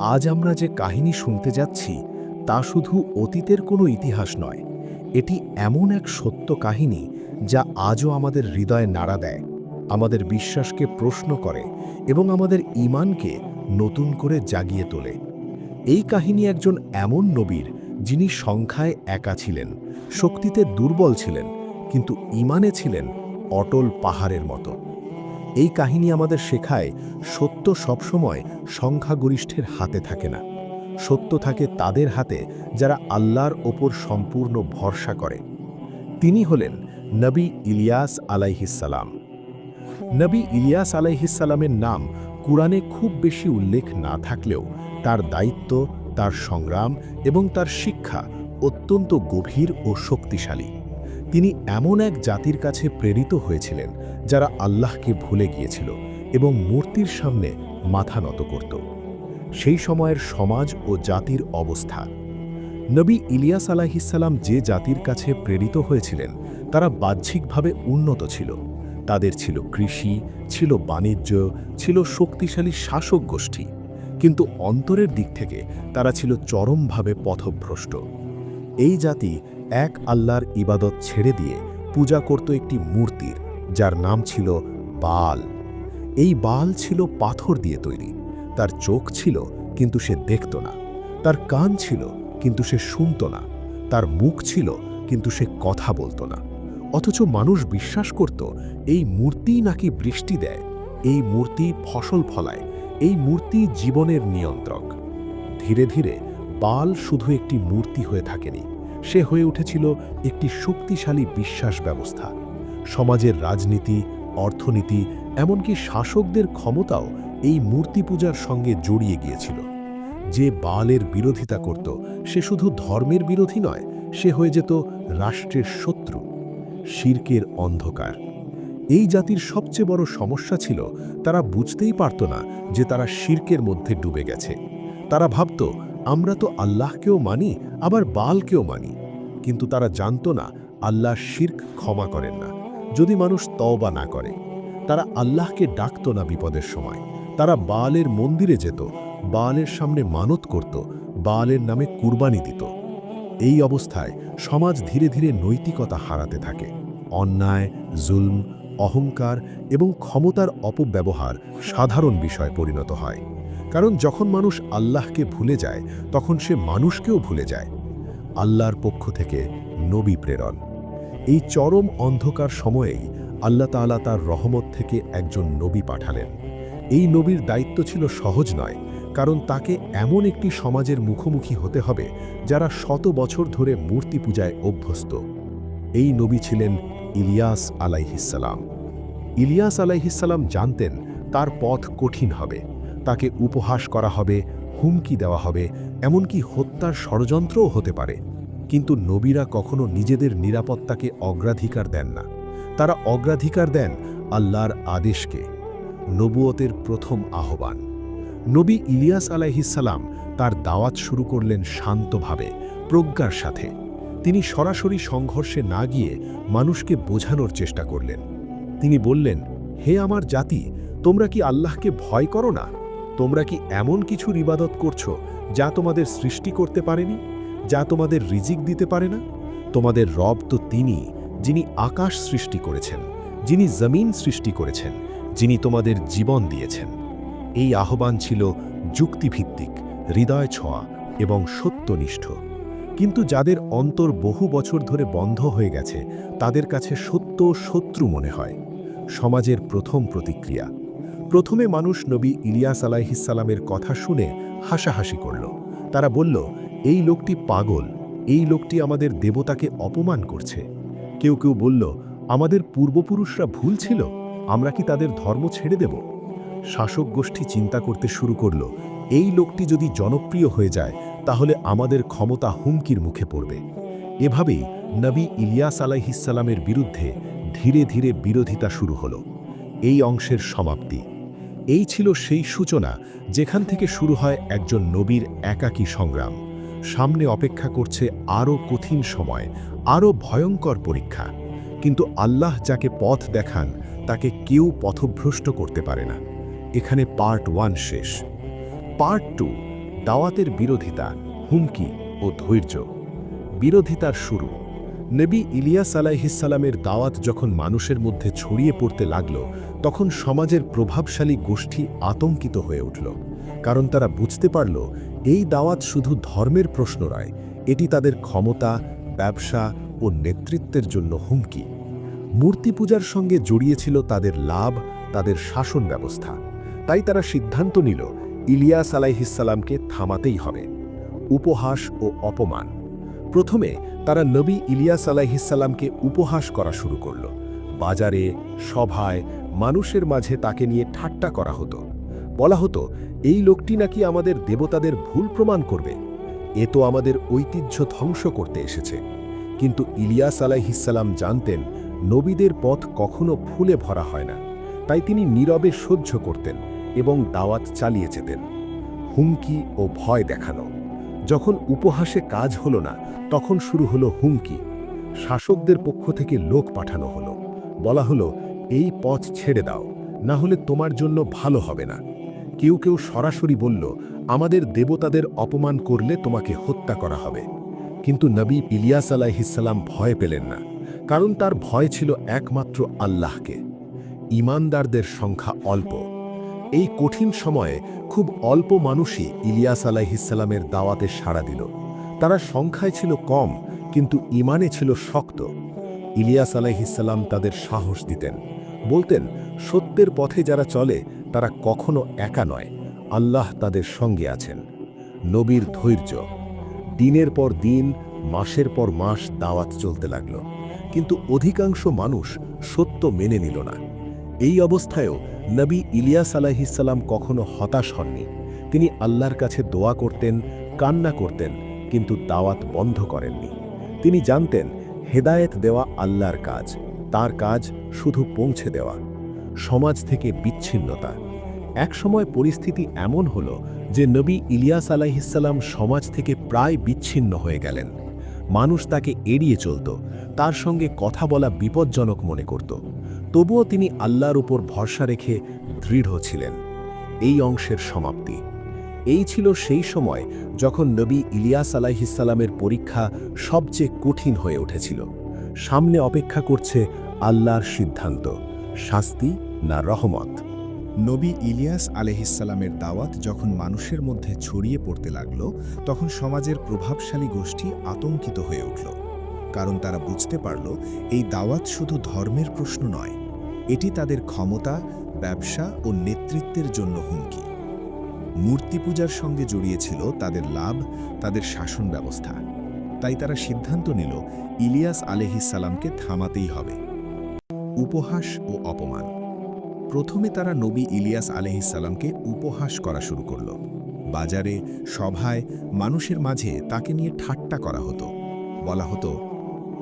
আজ আমরা যে কাহিনী শুনতে যাচ্ছি, তা শুধু অতীতের কোনো ইতিহাস নয়। এটি এমন এক সত্য কাহিনী যা আজও আমাদের হৃদয়ে নাড়া দেয়, আমাদের বিশ্বাসকে প্রশ্ন করে এবং আমাদের ঈমানকে নতুন করে জাগিয়ে তোলে। এই কাহিনী একজন এমন নবীর যিনি সংখ্যায় একা ছিলেন, শক্তিতে দুর্বল ছিলেন, কিন্তু ঈমানে ছিলেন অটল পাহাড়ের মতো। এই কাহিনী আমাদের শেখায় সত্য সবসময় সংখ্যাগরিষ্ঠের হাতে থাকে না। সত্য থাকে তাদের হাতে যারা আল্লাহর ওপর সম্পূর্ণ ভরসা করে। তিনি হলেন নবী ইলিয়াস আলাইহিসালাম নবী ইলিয়াস আলাইহিসালামের নাম কুরআনে খুব বেশি উল্লেখ না থাকলেও তার দায়িত্ব, তার সংগ্রাম এবং তার শিক্ষা অত্যন্ত গভীর ও শক্তিশালী। তিনি এমন এক জাতির কাছে প্রেরিত হয়েছিলেন, যারা আল্লাহকে ভুলে গিয়েছিল এবং মূর্তির সামনে মাথা নত করত। সেই সময়ের সমাজ ও জাতির অবস্থা। নবী ইলিয়াস আলাহিসাল্লাম যে জাতির কাছে প্রেরিত হয়েছিলেন, তারা বাহ্যিকভাবে উন্নত ছিল। তাদের ছিল কৃষি, ছিল বাণিজ্য, ছিল শক্তিশালী শাসক গোষ্ঠী। কিন্তু অন্তরের দিক থেকে তারা ছিল চরমভাবে পথভ্রষ্ট। এই জাতি এক আল্লাহর ইবাদত ছেড়ে দিয়ে পূজা করত একটি মূর্তির, যার নাম ছিল বাল। এই বাল ছিল পাথর দিয়ে তৈরি। তার চোখ ছিল, কিন্তু সে দেখত না। তার কান ছিল, কিন্তু সে শুনত না। তার মুখ ছিল, কিন্তু সে কথা বলতো না। অথচ মানুষ বিশ্বাস করত, এই মূর্তিই নাকি বৃষ্টি দেয়, এই মূর্তি ফসল ফলায়, এই মূর্তি জীবনের নিয়ন্ত্রক। ধীরে ধীরে বাল শুধু একটি মূর্তি হয়ে থাকেনি সে হয়ে উঠেছিল একটি শক্তিশালী বিশ্বাস ব্যবস্থা। সমাজের রাজনীতি, অর্থনীতি, এমনকি শাসকদের ক্ষমতাও এই মূর্তি পূজার সঙ্গে জড়িয়ে গিয়েছিল। যে বালের বিরোধিতা করত, সে শুধু ধর্মের বিরোধী নয়, সে হয়ে যেত রাষ্ট্রের শত্রু। শির্কের অন্ধকার। এই জাতির সবচেয়ে বড় সমস্যা ছিল, তারা বুঝতেই পারত না যে তারা শির্কের মধ্যে ডুবে গেছে। তারা ভাবত আমরা তো আল্লাহকেও মানি, আবার বালকেও মানি। কিন্তু তারা জানত না, আল্লাহ শির্ক ক্ষমা করেন না, যদি মানুষ তওবা না করে। তারা আল্লাহকে ডাকত না বিপদের সময়। তারা বালের মন্দিরে যেত, বালের সামনে মানত করত, বালের নামে কুরবানি দিত। এই অবস্থায় সমাজ ধীরে ধীরে নৈতিকতা হারাতে থাকে। অন্যায়, জুলম, অহংকার এবং ক্ষমতার অপব্যবহার সাধারণ বিষয় পরিণত হয়। কারণ যখন মানুষ আল্লাহকে ভুলে যায়, তখন সে মানুষকেও ভুলে যায়। আল্লাহর পক্ষ থেকে নবী প্রেরণ। এই চরম অন্ধকার সময়েই আল্লাহ তাআলা তার রহমত থেকে একজন নবী পাঠালেন। এই নবীর দায়িত্ব ছিল সহজ নয়, কারণ তাকে এমন একটি সমাজের মুখোমুখি হতে হবে, যারা শত বছর ধরে মূর্তি পূজায় অভ্যস্ত। এই নবী ছিলেন ইলিয়াস আলাইহিসাল্লাম ইলিয়াস আলাইহিসাল্লাম জানতেন তার পথ কঠিন হবে। তাকে উপহাস করা হবে, হুমকি দেওয়া হবে, এমনকি হত্যার ষড়যন্ত্রও হতে পারে। কিন্তু নবীরা কখনো নিজেদের নিরাপত্তাকে অগ্রাধিকার দেন না। তারা অগ্রাধিকার দেন আল্লাহর আদেশকে। নবুয়তের প্রথম আহ্বান। নবী ইলিয়াস আলাইহিসাল্লাম তার দাওয়াত শুরু করলেন শান্তভাবে, প্রজ্ঞার সাথে। তিনি সরাসরি সংঘর্ষে না গিয়ে মানুষকে বোঝানোর চেষ্টা করলেন। তিনি বললেন, হে আমার জাতি, তোমরা কি আল্লাহকে ভয় করো না? তোমরা কি এমন কিছু ইবাদত করছ যা তোমাদের সৃষ্টি করতে পারেনি? যা তোমাদের রিজিক দিতে পারে না? তোমাদের রব তো তিনি, যিনি আকাশ সৃষ্টি করেছেন, যিনি জমিন সৃষ্টি করেছেন, যিনি তোমাদের জীবন দিয়েছেন। এই আহ্বান ছিল যুক্তিভিত্তিক, হৃদয় ছোঁয়া এবং সত্যনিষ্ঠ। কিন্তু যাদের অন্তর বহু বছর ধরে বন্ধ হয়ে গেছে, তাদের কাছে সত্য শত্রু মনে হয়। সমাজের প্রথম প্রতিক্রিয়া। প্রথমে মানুষ নবী ইলিয়াস আলাইহিসালামের কথা শুনে হাসাহাসি করল। তারা বলল, এই লোকটি পাগল। এই লোকটি আমাদের দেবতাকে অপমান করছে। কেউ কেউ বলল, আমাদের পূর্বপুরুষরা ভুল ছিল। আমরা কি তাদের ধর্ম ছেড়ে দেব? শাসক গোষ্ঠী চিন্তা করতে শুরু করল, এই লোকটি যদি জনপ্রিয় হয়ে যায়, তাহলে আমাদের ক্ষমতা হুমকির মুখে পড়বে। এভাবেই নবী ইলিয়াস আলাইহিসালামের বিরুদ্ধে ধীরে ধীরে বিরোধিতা শুরু হলো। এই অংশের সমাপ্তি। এই ছিল সেই সূচনা, যেখান থেকে শুরু হয় একজন নবীর একাকী সংগ্রাম। সামনে অপেক্ষা করছে আরও কঠিন সময়, আরও ভয়ঙ্কর পরীক্ষা। কিন্তু আল্লাহ যাকে পথ দেখান, তাকে কেউ পথভ্রষ্ট করতে পারে না। এখানে পার্ট ওয়ান শেষ। পার্ট টু, দাওয়াতের বিরোধিতা, হুমকি ও ধৈর্য। বিরোধিতার শুরু। নবী ইলিয়াস আলাইহিসালামের দাওয়াত যখন মানুষের মধ্যে ছড়িয়ে পড়তে লাগল, তখন সমাজের প্রভাবশালী গোষ্ঠী আতঙ্কিত হয়ে উঠল। কারণ তারা বুঝতে পারল, এই দাওয়াত শুধু ধর্মের প্রশ্ন নয়, এটি তাদের ক্ষমতা, ব্যবসা ও নেতৃত্বের জন্য হুমকি। মূর্তি পূজার সঙ্গে জড়িয়েছিল তাদের লাভ, তাদের শাসন ব্যবস্থা। তাই তারা সিদ্ধান্ত নিল, ইলিয়াস আলাইহিসাল্লামকে থামাতেই হবে। উপহাস ও অপমান। প্রথমে তারা নবী ইলিয়াস আলাইহিসাল্লামকে উপহাস করা শুরু করল। বাজারে, সভায় মানুষের মাঝে তাকে নিয়ে ঠাট্টা করা হতো। বলা হতো, এই লোকটি নাকি আমাদের দেবতাদের ভুল প্রমাণ করবে। এ তো আমাদের ঐতিহ্য ধ্বংস করতে এসেছে। কিন্তু ইলিয়াস আলাইহিসাল্লাম জানতেন, নবীদের পথ কখনো ফুলে ভরা হয় না। তাই তিনি নীরবে সহ্য করতেন এবং দাওয়াত চালিয়ে যেতেন। হুমকি ও ভয় দেখানো। যখন উপহাসে কাজ হলো না, তখন শুরু হলো হুমকি। শাসকদের পক্ষ থেকে লোক পাঠানো হলো। বলা হলো, এই পথ ছেড়ে দাও, না হলে তোমার জন্য ভালো হবে না। কেউ কেউ সরাসরি বলল, আমাদের দেবতাদের অপমান করলে তোমাকে হত্যা করা হবে। কিন্তু নবী ইলিয়াস আলাইহিসাল্লাম ভয় পেলেন না, কারণ তার ভয় ছিল একমাত্র আল্লাহকে। ইমানদারদের সংখ্যা অল্প। এই কঠিন সময়ে খুব অল্প মানুষই ইলিয়াস আলাইহিসাল্লামের দাওয়াতে সাড়া দিল। তারা সংখ্যায় ছিল কম, কিন্তু ইমানে ছিল শক্ত। ইলিয়াস আলাইহিসাল্লাম তাদের সাহস দিতেন। বলতেন, সত্যের পথে যারা চলে, তারা কখনো একা নয়, আল্লাহ তাদের সঙ্গে আছেন। নবীর ধৈর্য। দিনের পর দিন, মাসের পর মাস দাওয়াত চলতে লাগল। কিন্তু অধিকাংশ মানুষ সত্য মেনে নিল না। এই অবস্থায়ও নবী ইলিয়াস আলাহিসাল্লাম কখনো হতাশ হননি। তিনি আল্লাহর কাছে দোয়া করতেন, কান্না করতেন, কিন্তু দাওয়াত বন্ধ করেননি। তিনি জানতেন, হেদায়েত দেওয়া আল্লাহর কাজ, তার কাজ শুধু পৌঁছে দেওয়া। সমাজ থেকে বিচ্ছিন্নতা। একসময় পরিস্থিতি এমন হল যে নবী ইলিয়াস আলাইহিসাল্লাম সমাজ থেকে প্রায় বিচ্ছিন্ন হয়ে গেলেন। মানুষ তাকে এড়িয়ে চলত, তার সঙ্গে কথা বলা বিপজ্জনক মনে করত। তবুও তিনি আল্লাহর উপর ভরসা রেখে দৃঢ় ছিলেন। এই অংশের সমাপ্তি। এই ছিল সেই সময় যখন নবী ইলিয়াস আলাইহিসাল্লামের পরীক্ষা সবচেয়ে কঠিন হয়ে উঠেছিল। সামনে অপেক্ষা করছে আল্লাহর সিদ্ধান্ত, শাস্তি না রহমত। নবী ইলিয়াস আলহিসাল্লামের দাওয়াত যখন মানুষের মধ্যে ছড়িয়ে পড়তে লাগল, তখন সমাজের প্রভাবশালী গোষ্ঠী আতঙ্কিত হয়ে উঠল। কারণ তারা বুঝতে পারল, এই দাওয়াত শুধু ধর্মের প্রশ্ন নয় এটি তাদের ক্ষমতা, ব্যবসা ও নেতৃত্বের জন্য হুমকি। মূর্তি পূজার সঙ্গে জড়িয়েছিল তাদের লাভ, তাদের শাসন ব্যবস্থা। তাই তারা সিদ্ধান্ত নিল, ইলিয়াস আলহিসাল্লামকে থামাতেই হবে। উপহাস ও অপমান। প্রথমে তারা নবী ইলিয়াস আলহিসাল্লামকে উপহাস করা শুরু করল। বাজারে, সভায়, মানুষের মাঝে তাকে নিয়ে ঠাট্টা করা হতো। বলা হতো,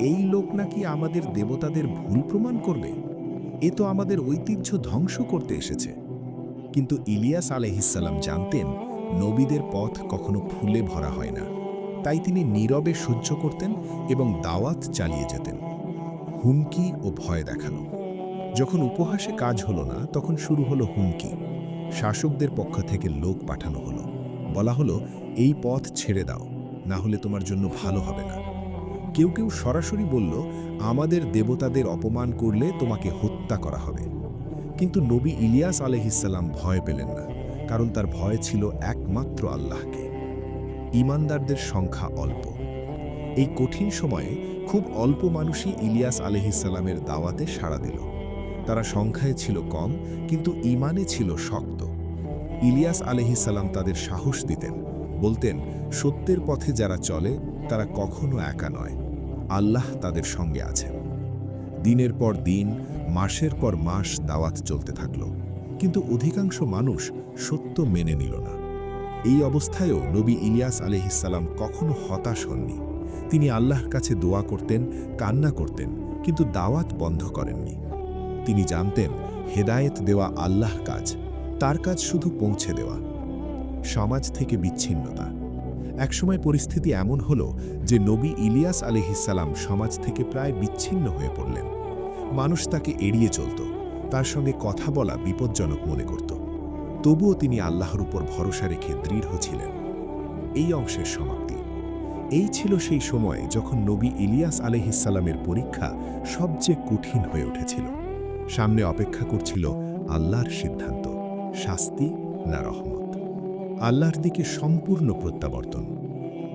এই লোক নাকি আমাদের দেবতাদের ভুল প্রমাণ করবে? এ তো আমাদের ঐতিহ্য ধ্বংস করতে এসেছে। কিন্তু ইলিয়াস আলহিসাল্লাম জানতেন, নবীদের পথ কখনো ফুলে ভরা হয় না। তাই তিনি নীরবে সহ্য করতেন এবং দাওয়াত চালিয়ে যেতেন। হুমকি ও ভয় দেখানো। যখন উপহাসে কাজ হলো না, তখন শুরু হলো হুমকি। শাসকদের পক্ষ থেকে লোক পাঠানো হলো। বলা হলো, এই পথ ছেড়ে দাও, না হলে তোমার জন্য ভালো হবে না। কেউ কেউ সরাসরি বলল, আমাদের দেবতাদের অপমান করলে তোমাকে হত্যা করা হবে। কিন্তু নবী ইলিয়াস আলহিসাল্লাম ভয় পেলেন না, কারণ তার ভয় ছিল একমাত্র আল্লাহকে। ইমানদারদের সংখ্যা অল্প। এই কঠিন সময়ে খুব অল্প মানুষই ইলিয়াস আলহিসাল্লামের দাওয়াতে সাড়া দিল। তারা সংখ্যায় ছিল কম, কিন্তু ইমানে ছিল শক্ত। ইলিয়াস আলহিসাল্লাম তাদের সাহস দিতেন, বলতেন, সত্যের পথে যারা চলে তারা কখনো একা নয়। আল্লাহ তাদের সঙ্গে আছেন। দিনের পর দিন, মাসের পর মাস দাওয়াত চলতে থাকল। কিন্তু অধিকাংশ মানুষ সত্য মেনে নিল না। এই অবস্থায়ও নবী ইলিয়াস আলহিসাল্লাম কখনো হতাশ হননি। তিনি আল্লাহর কাছে দোয়া করতেন, কান্না করতেন, কিন্তু দাওয়াত বন্ধ করেননি। তিনি জানতেন, হেদায়েত দেওয়া আল্লাহ কাজ, তার কাজ শুধু পৌঁছে দেওয়া। সমাজ থেকে বিচ্ছিন্নতা একসময় পরিস্থিতি এমন হল যে নবী ইলিয়াস আলিহিসাল্লাম সমাজ থেকে প্রায় বিচ্ছিন্ন হয়ে পড়লেন। মানুষ তাকে এড়িয়ে চলত, তার সঙ্গে কথা বলা বিপজ্জনক মনে করত। তবুও তিনি আল্লাহর উপর ভরসা রেখে দৃঢ় ছিলেন। এই অংশের সমাপ্তি। এই ছিল সেই সময় যখন নবী ইলিয়াস আলহিসাল্লামের পরীক্ষা সবচেয়ে কঠিন হয়ে উঠেছিল। সামনে অপেক্ষা করছিল আল্লাহর সিদ্ধান্ত, শাস্তি না রহমত। আল্লাহর দিকে সম্পূর্ণ প্রত্যাবর্তন।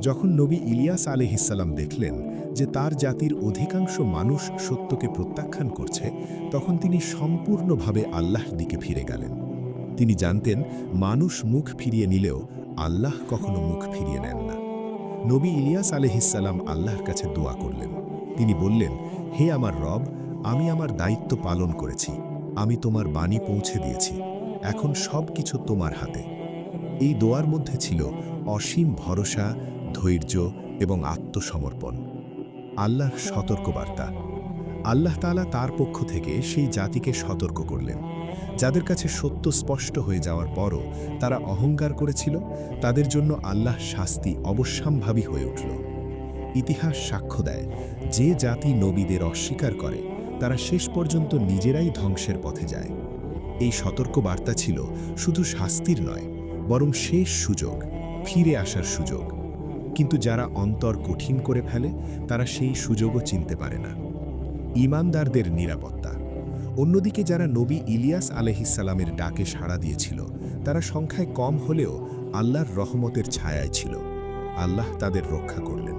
যখন নবী ইলিয়াস আলহিসাল্লাম দেখলেন যে তার জাতির অধিকাংশ মানুষ সত্যকে প্রত্যাখ্যান করছে, তখন তিনি সম্পূর্ণভাবে আল্লাহর দিকে ফিরে গেলেন। তিনি জানতেন, মানুষ মুখ ফিরিয়ে নিলেও আল্লাহ কখনো মুখ ফিরিয়ে নেন না। নবী ইলিয়াস আলহিসাল্লাম আল্লাহর কাছে দোয়া করলেন। তিনি বললেন, হে আমার রব, আমি আমার দায়িত্ব পালন করেছি। আমি তোমার বাণী পৌঁছে দিয়েছি। এখন সব কিছু তোমার হাতে। এই দোয়ার মধ্যে ছিল অসীম ভরসা, ধৈর্য এবং আত্মসমর্পণ। আল্লাহর সতর্কবার্তা। আল্লাহ তাআলা তার পক্ষ থেকে সেই জাতিকে সতর্ক করলেন। যাদের কাছে সত্য স্পষ্ট হয়ে যাওয়ার পরও তারা অহংকার করেছিল, তাদের জন্য আল্লাহ শাস্তি অবশ্যম্ভাবী হয়ে উঠল। ইতিহাস সাক্ষ্য দেয়, যে জাতি নবীদের অস্বীকার করে, তারা শেষ পর্যন্ত নিজেরাই ধ্বংসের পথে যায়। এই সতর্ক বার্তা ছিল শুধু শাস্তির নয় বরং শেষ সুযোগ, ফিরে আসার সুযোগ। কিন্তু যারা অন্তর কঠিন করে ফেলে, তারা সেই সুযোগও চিনতে পারে না। ইমানদারদের নিরাপত্তা। অন্যদিকে যারা নবী ইলিয়াস আলহিসাল্লামের ডাকে সাড়া দিয়েছিল, তারা সংখ্যায় কম হলেও আল্লাহর রহমতের ছায়ায় ছিল। আল্লাহ তাদের রক্ষা করলেন।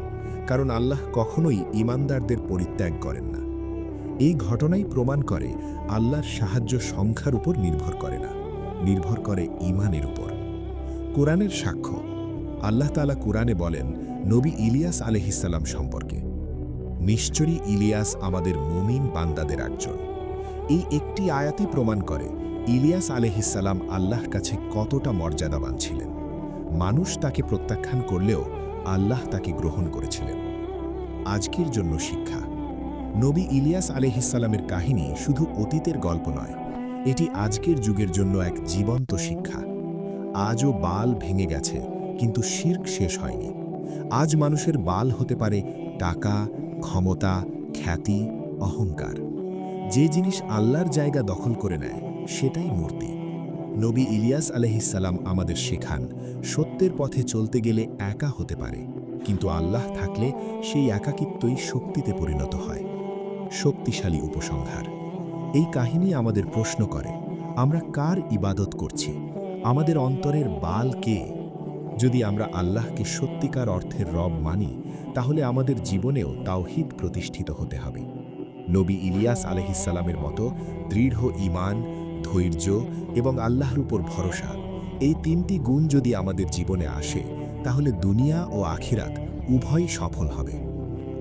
কারণ আল্লাহ কখনোই ইমানদারদের পরিত্যাগ করেন না। এই ঘটনাই প্রমাণ করে আল্লাহর সাহায্য সংখ্যার উপর নির্ভর করে না। নির্ভর করে ইমানের উপর। কোরআনের সাক্ষ্য। আল্লাহ তালা কোরআনে বলেন, নবী ইলিয়াস আলহিসাল্লাম সম্পর্কে, নিশ্চয়ই ইলিয়াস আমাদের মুমিন বান্দাদের একজন। এই একটি আয়াতই প্রমাণ করে ইলিয়াস আলহিসাল্লাম আল্লাহর কাছে কতটা মর্যাদাবান ছিলেন। মানুষ তাকে প্রত্যাখ্যান করলেও আল্লাহ তাকে গ্রহণ করেছিলেন। আজকের জন্য শিক্ষা, নবী ইলিয়াস আলহিসাল্লামের কাহিনী শুধু অতীতের গল্প নয়, এটি আজকের যুগের জন্য এক জীবন্ত শিক্ষা। আজও বাল ভেঙে গেছে, কিন্তু শির্ক শেষ হয়নি। আজ মানুষের বাল হতে পারে টাকা, ক্ষমতা, খ্যাতি, অহংকার। যে জিনিস আল্লাহর জায়গা দখল করে নেয়, সেটাই মূর্তি। নবী ইলিয়াস আলহিসাল্লাম আমাদের শেখান, সত্যের পথে চলতে গেলে একা হতে পারে, কিন্তু আল্লাহ থাকলে সেই একাকিত্বই শক্তিতে পরিণত হয়। শক্তিশালী উপসংহার। এই কাহিনী আমাদের প্রশ্ন করে, আমরা কার ইবাদত করছি? আমাদের অন্তরের বাল কে? যদি আমরা আল্লাহকে সত্যিকার অর্থের রব মানি, তাহলে আমাদের জীবনেও তাওহিদ প্রতিষ্ঠিত হতে হবে। নবী ইলিয়াস আলহিসাল্লামের মতো দৃঢ় ঈমান, ধৈর্য এবং আল্লাহর উপর ভরসা, এই তিনটি গুণ যদি আমাদের জীবনে আসে, তাহলে দুনিয়া ও আখিরাত উভয়ই সফল হবে।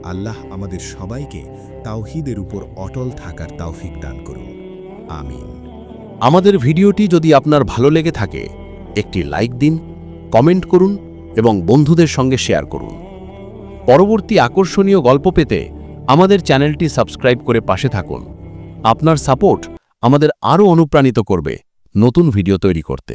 আল্লাহ আমাদের সবাইকে তাওহিদের উপর অটল থাকার তাওফিক দান করুন। আমিন। আমাদের ভিডিওটি যদি আপনার ভালো লেগে থাকে, একটি লাইক দিন, কমেন্ট করুন এবং বন্ধুদের সঙ্গে শেয়ার করুন। পরবর্তী আকর্ষণীয় গল্প পেতে আমাদের চ্যানেলটি সাবস্ক্রাইব করে পাশে থাকুন। আপনার সাপোর্ট আমাদের আরও অনুপ্রাণিত করবে নতুন ভিডিও তৈরি করতে।